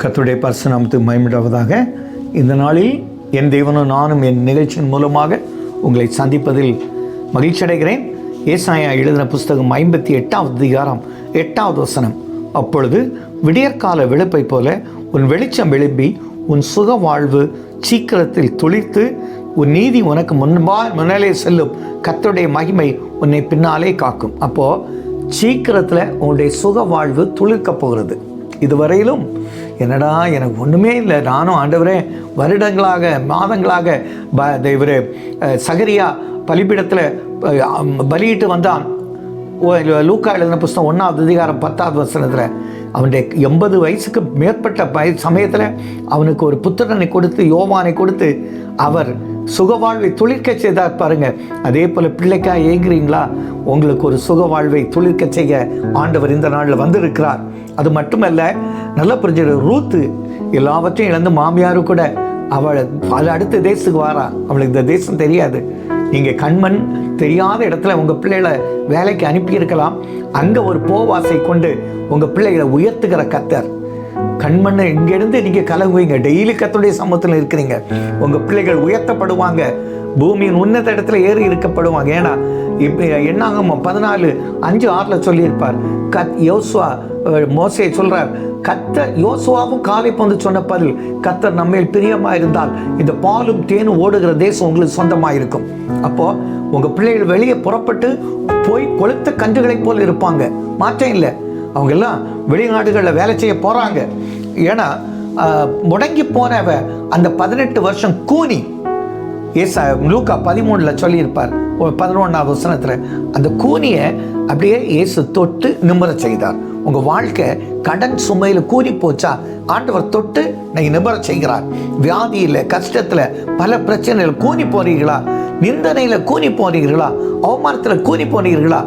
கத்துடைய பரிசுநாமத்துக்கு மயமிடுவதாக இந்த நாளில் என் தேவனும் நானும் என் நிகழ்ச்சியின் மூலமாக உங்களை சந்திப்பதில் மகிழ்ச்சி அடைகிறேன். ஏசாயா எழுதின புஸ்தகம் ஐம்பத்தி எட்டாவது அதிகாரம் எட்டாவது வசனம். அப்பொழுது விடியற்கால வெளுப்பை போல உன் வெளிச்சம் எழும்பி உன் சுக வாழ்வு சீக்கிரத்தில் துளிர்த்து உன் நீதி உனக்கு முன்பா முன்னாலே செல்லும். கத்துடைய மகிமை உன்னை பின்னாலே காக்கும். அப்போது சீக்கிரத்தில் உன்னுடைய சுக வாழ்வு துளிர்க்க போகிறது. இதுவரையிலும் என்னடா எனக்கு ஒன்றுமே இல்லை. நானும் ஆண்டவரே வருடங்களாக மாதங்களாக ப இவர் சகரியா பலிபீடத்தில் பலியிட்டு வந்தான். ஓ, லூக்கா எழுதின புஸ்தகம் ஒன்றாவது அதிகாரம் பத்தாவது வசனத்தில் அவனுடைய எண்பது வயசுக்கு மேற்பட்ட பய சமயத்தில் அவனுக்கு ஒரு புத்திரனை கொடுத்து யோவானை கொடுத்து அவர் சுகவாழ்வை துளிர்க்க செய்தார் பாருங்க. அதே போல் பிள்ளைக்கா ஏங்குறீங்களா? உங்களுக்கு ஒரு சுகவாழ்வை துளிர்க்க செய்ய ஆண்டவர் இந்த நாளில் வந்திருக்கிறார். அது மட்டுமல்ல நல்ல புரிஞ்சு ரூத்து எல்லாவற்றையும் இழந்து மாமியாரும் கூட அவள் அவள் அடுத்த தேசத்துக்கு வாரா. அவளுக்கு இந்த தேசம் தெரியாது. நீங்கள் கண்மண் தெரியாத இடத்துல உங்கள் பிள்ளைகளை வேலைக்கு அனுப்பியிருக்கலாம். அங்கே ஒரு போவாசை கொண்டு உங்கள் பிள்ளைகளை உயர்த்துகிற கத்தர். கண்மண்ணை இங்கேருந்து நீங்கள் கலங்குவீங்க. டெய்லி கத்துடைய சமூகத்தில் இருக்கிறீங்க. உங்கள் பிள்ளைகள் உயர்த்தப்படுவாங்க. பூமியின் உன்னத இடத்துல ஏறி இருக்கப்படுவாங்க ஏன்னா இப்போ என்னாகும்? பதினாலு அஞ்சு ஆறில் சொல்லியிருப்பார். கத் யோசுவா மோசையை மோசே சொல்றார் கத்தர் யோசுவாவும் காலை பந்து சொன்ன பதில் கத்தர் நம்மேல் பிரியமா இருந்தால் இந்த பாலும் தேனும் ஓடுகிற தேசம் உங்களுக்கு சொந்தமாக இருக்கும் அப்போ உங்க பிள்ளைகள் வெளியே புறப்பட்டு போய் கொளுத்த கன்றுகளைப் போல் இருப்பாங்க. மாற்றம் இல்லை. அவங்க எல்லாம் வெளிநாடுகளில் வேலை செய்ய போகிறாங்க ஏன்னா முடங்கி போனவ அந்த பதினெட்டு வருஷம் கூனி. ஏசா லூக்கா பதிமூணில் சொல்லியிருப்பார் பதினொன்றாவது வசனத்தில் அந்த கூனியை அப்படியே இயேசு தொட்டு நிம்மர செய்தார். உங்கள் வாழ்க்கை கடன் சுமையில் கூனி போச்சா? ஆண்டவர் தொட்டு நீங்கள் நிம்மர செய்கிறார். வியாதியில் கஷ்டத்தில் பல பிரச்சனைகள் கூனி போறீர்களா நிந்தனையில் கூனி போறீர்களா அவமானத்தில் கூனி போனீர்களா?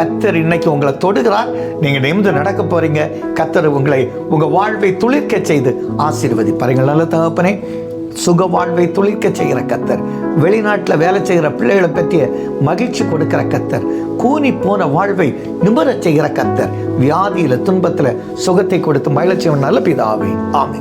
கத்தர் இன்னைக்கு உங்களை தொடுகிறார். நீங்கள் நிமிந்து நடக்க போறீங்க. கத்தர் உங்களை உங்கள் வாழ்வை துளிர்க்க செய்து ஆசீர்வதி பாருங்கள் நல்ல தகப்பனே சுக வாழ்வை துளிர்க்க செய்கிற கத்தர் வெளிநாட்டில் வேலை செய்கிற பிள்ளைகளை பற்றிய மகிழ்ச்சி கொடுக்கிற கத்தர் கூனி போன வாழ்வை நிமிர செய்கிற கத்தர் வியாதியில் துன்பத்தில் சுகத்தை கொடுத்து மகிழ்ச்சி நல்ல பிதாவே. ஆமை